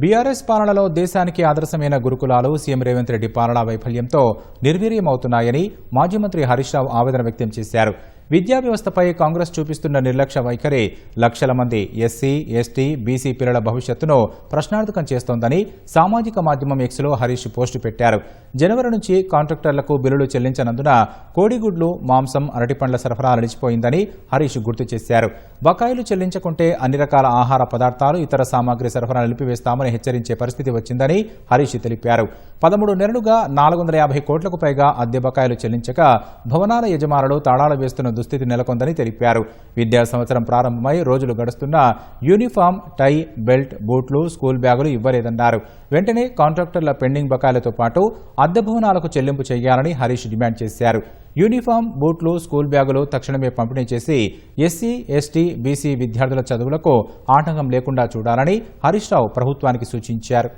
BRS పాలనలో దేశానికి ఆదర్శమైన గురుకులాలు సీఎం రేవంత్ రెడ్డి పాలనా వైఫల్యంతో నిర్వీర్యమవుతున్నాయని మాజీ మంత్రి హరీష్ రావు ఆవేదన వ్యక్తం చేశారు. విద్యా వ్యవస్థపై కాంగ్రెస్ చూపిస్తున్న నిర్లక్ష్య వైఖరి లక్షల మంది ఎస్సీ ఎస్టీ బీసీ పిల్లల భవిష్యత్తును ప్రశ్నార్థకం చేస్తోందని సామాజిక మాధ్యమం ఎక్స్లో హరీష్ పోస్టు పెట్టారు. జనవరి నుంచి కాంట్రాక్టర్లకు బిల్లులు చెల్లించనందున కోడిగుడ్లు మాంసం అరటిపండ్ల సరఫరా నిలిచిపోయిందని హరీష్ గుర్తు చేశారు. బకాయిలు చెల్లించకుంటే అన్ని రకాల ఆహార పదార్థాలు ఇతర సామాగ్రి సరఫరా నిలిపివేస్తామని హెచ్చరించే పరిస్థితి వచ్చిందని హరీష్ తెలిపారు. పదమూడు నెలలుగా నాలుగు వందల యాభై కోట్లకు పైగా అద్దె బకాయిలు చెల్లించక భవనాల యజమానులు తాళాలు వేస్తున్న దుస్థితి నెలకొందని తెలిపారు. విద్యా సంవత్సరం ప్రారంభమై రోజులు గడుస్తున్నా యూనిఫామ్ టై బెల్ట్ బూట్లు స్కూల్ బ్యాగులు ఇవ్వలేదన్నారు. వెంటనే కాంట్రాక్టర్ల పెండింగ్ బకాయిలతో పాటు అద్దె భవనాలకు చెల్లింపు చేయాలని హరీష్ డిమాండ్ చేశారు. యూనిఫామ్ బూట్లు స్కూల్ బ్యాగులు తక్షణమే పంపిణీ చేసి ఎస్సీ ఎస్టీ బీసీ విద్యార్థుల చదువులకు ఆటంకం లేకుండా చూడాలని హరీష్ రావు ప్రభుత్వానికి సూచించారు.